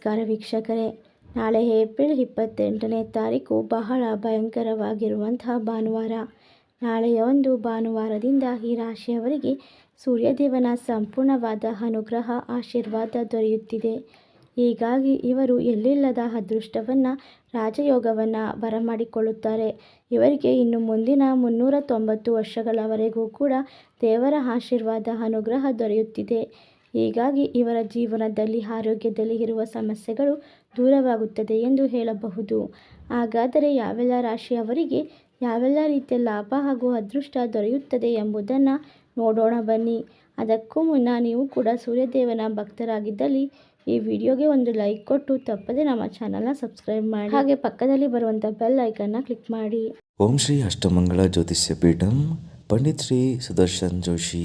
ನಮಸ್ಕಾರ ವೀಕ್ಷಕರೇ. ನಾಳೆ ಏಪ್ರಿಲ್ ಇಪ್ಪತ್ತೆಂಟನೇ ತಾರೀಕು ಬಹಳ ಭಯಂಕರವಾಗಿರುವಂತಹ ಭಾನುವಾರ. ನಾಳೆಯ ಒಂದು ಭಾನುವಾರದಿಂದ ಈ ರಾಶಿಯವರಿಗೆ ಸೂರ್ಯದೇವನ ಸಂಪೂರ್ಣವಾದ ಅನುಗ್ರಹ, ಆಶೀರ್ವಾದ ದೊರೆಯುತ್ತಿದೆ. ಹೀಗಾಗಿ ಇವರು ಎಲ್ಲಿಲ್ಲದ ಅದೃಷ್ಟವನ್ನು, ರಾಜಯೋಗವನ್ನು ಬರಮಾಡಿಕೊಳ್ಳುತ್ತಾರೆ. ಇವರಿಗೆ ಇನ್ನು ಮುಂದಿನ ಮುನ್ನೂರ ತೊಂಬತ್ತು ವರ್ಷಗಳವರೆಗೂ ಕೂಡ ದೇವರ ಆಶೀರ್ವಾದ, ಅನುಗ್ರಹ ದೊರೆಯುತ್ತಿದೆ. ಹೀಗಾಗಿ ಇವರ ಜೀವನದಲ್ಲಿ ಆರೋಗ್ಯದಲ್ಲಿ ಇರುವ ಸಮಸ್ಯೆಗಳು ದೂರವಾಗುತ್ತದೆ ಎಂದು ಹೇಳಬಹುದು. ಹಾಗಾದರೆ ಯಾವೆಲ್ಲ ರಾಶಿಯವರಿಗೆ ಯಾವೆಲ್ಲ ರೀತಿಯ ಲಾಭ ಹಾಗೂ ಅದೃಷ್ಟ ದೊರೆಯುತ್ತದೆ ಎಂಬುದನ್ನು ನೋಡೋಣ ಬನ್ನಿ. ಅದಕ್ಕೂ ಮುನ್ನ ನೀವು ಕೂಡ ಸೂರ್ಯದೇವನ ಭಕ್ತರಾಗಿದ್ದಲ್ಲಿ ಈ ವಿಡಿಯೋಗೆ ಒಂದು ಲೈಕ್ ಕೊಟ್ಟು ತಪ್ಪದೆ ನಮ್ಮ ಚಾನಲ್ನ ಸಬ್ಸ್ಕ್ರೈಬ್ ಮಾಡಿ. ಹಾಗೆ ಪಕ್ಕದಲ್ಲಿ ಬರುವಂಥ ಬೆಲ್ ಐಕನ್ನ ಕ್ಲಿಕ್ ಮಾಡಿ. ಓಂ ಶ್ರೀ ಅಷ್ಟಮಂಗಳ ಜ್ಯೋತಿಷ್ಯ ಪೀಠಂ, ಪಂಡಿತ್ ಶ್ರೀ ಸುದರ್ಶನ್ ಜೋಶಿ.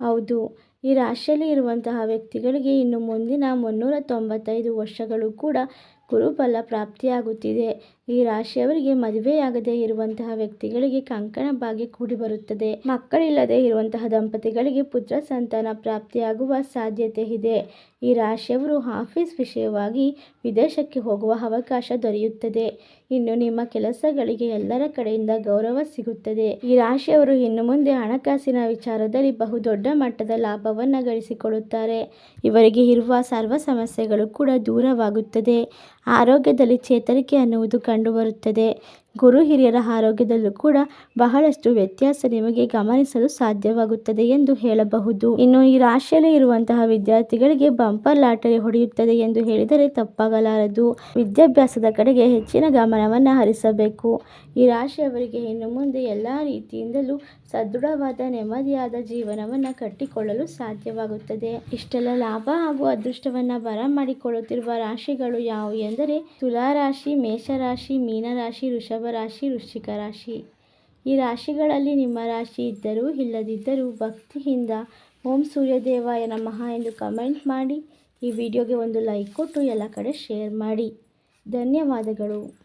ಹೌದು. ಈ ರಾಶಿಯಲ್ಲಿ ಇರುವಂತಹ ವ್ಯಕ್ತಿಗಳಿಗೆ ಇನ್ನು ಮುಂದಿನ ಮುನ್ನೂರ ತೊಂಬತ್ತೈದು ವರ್ಷಗಳು ಕೂಡ ಗುರುಬಲ ಪ್ರಾಪ್ತಿಯಾಗುತ್ತಿದೆ. ಈ ರಾಶಿಯವರಿಗೆ ಮದುವೆಯಾಗದೆ ಇರುವಂತಹ ವ್ಯಕ್ತಿಗಳಿಗೆ ಕಂಕಣ ಭಾಗ್ಯ ಕೂಡಿ ಬರುತ್ತದೆ ಮಕ್ಕಳಿಲ್ಲದೆ ಇರುವಂತಹ ದಂಪತಿಗಳಿಗೆ ಪುತ್ರ ಸಂತಾನ ಪ್ರಾಪ್ತಿಯಾಗುವ ಸಾಧ್ಯತೆ ಇದೆ. ಈ ರಾಶಿಯವರು ಆಫೀಸ್ ವಿಷಯವಾಗಿ ವಿದೇಶಕ್ಕೆ ಹೋಗುವ ಅವಕಾಶ ದೊರೆಯುತ್ತದೆ. ಇನ್ನು ನಿಮ್ಮ ಕೆಲಸಗಳಿಗೆ ಎಲ್ಲರ ಕಡೆಯಿಂದ ಗೌರವ ಸಿಗುತ್ತದೆ. ಈ ರಾಶಿಯವರು ಇನ್ನು ಮುಂದೆ ಹಣಕಾಸಿನ ವಿಚಾರದಲ್ಲಿ ಬಹುದೊಡ್ಡ ಮಟ್ಟದ ಲಾಭವನ್ನು ಗಳಿಸಿಕೊಳ್ಳುತ್ತಾರೆ. ಇವರಿಗೆ ಇರುವ ಸರ್ವ ಸಮಸ್ಯೆಗಳು ಕೂಡ ದೂರವಾಗುತ್ತದೆ. ಆರೋಗ್ಯದಲ್ಲಿ ಚೇತರಿಕೆ ಅನ್ನುವುದು ಕಂಡುಬರುತ್ತದೆ. ಗುರು ಹಿರಿಯರ ಆರೋಗ್ಯದಲ್ಲೂ ಕೂಡ ಬಹಳಷ್ಟು ವ್ಯತ್ಯಾಸ ನಿಮಗೆ ಗಮನಿಸಲು ಸಾಧ್ಯವಾಗುತ್ತದೆ ಎಂದು ಹೇಳಬಹುದು. ಇನ್ನು ಈ ರಾಶಿಯಲ್ಲಿ ಇರುವಂತಹ ವಿದ್ಯಾರ್ಥಿಗಳಿಗೆ ಬಂಪರ್ ಲಾಟರಿ ಹೊಡೆಯುತ್ತದೆ ಎಂದು ಹೇಳಿದರೆ ತಪ್ಪಾಗಲಾರದು. ವಿದ್ಯಾಭ್ಯಾಸದ ಕಡೆಗೆ ಹೆಚ್ಚಿನ ಗಮನವನ್ನು ಹರಿಸಬೇಕು. ಈ ರಾಶಿಯವರಿಗೆ ಇನ್ನು ಮುಂದೆ ಎಲ್ಲ ರೀತಿಯಿಂದಲೂ ಸದೃಢವಾದ ನೆಮ್ಮದಿಯಾದ ಜೀವನವನ್ನು ಕಟ್ಟಿಕೊಳ್ಳಲು ಸಾಧ್ಯವಾಗುತ್ತದೆ. ಇಷ್ಟೆಲ್ಲ ಲಾಭ ಹಾಗೂ ಅದೃಷ್ಟವನ್ನು ಬರಮಾಡಿಕೊಳ್ಳುತ್ತಿರುವ ರಾಶಿಗಳು ಯಾವುವು ಎಂದರೆ ತುಲಾರಾಶಿ, ಮೇಷರಾಶಿ, ಮೀನರಾಶಿ, ವೃಷಭ ರಾಶಿ ವೃಶ್ಚಿಕ ರಾಶಿ. ಈ ರಾಶಿಗಳಲ್ಲಿ ನಿಮ್ಮ ರಾಶಿ ಇದ್ದರೂ ಇಲ್ಲದಿದ್ದರೂ ಭಕ್ತಿಯಿಂದ ಓಂ ಸೂರ್ಯದೇವಾಯ ನಮಃ ಎಂದು ಕಮೆಂಟ್ ಮಾಡಿ. ಈ ವಿಡಿಯೋಗೆ ಒಂದು ಲೈಕ್ ಕೊಟ್ಟು ಎಲ್ಲ ಕಡೆ ಶೇರ್ ಮಾಡಿ. ಧನ್ಯವಾದಗಳು.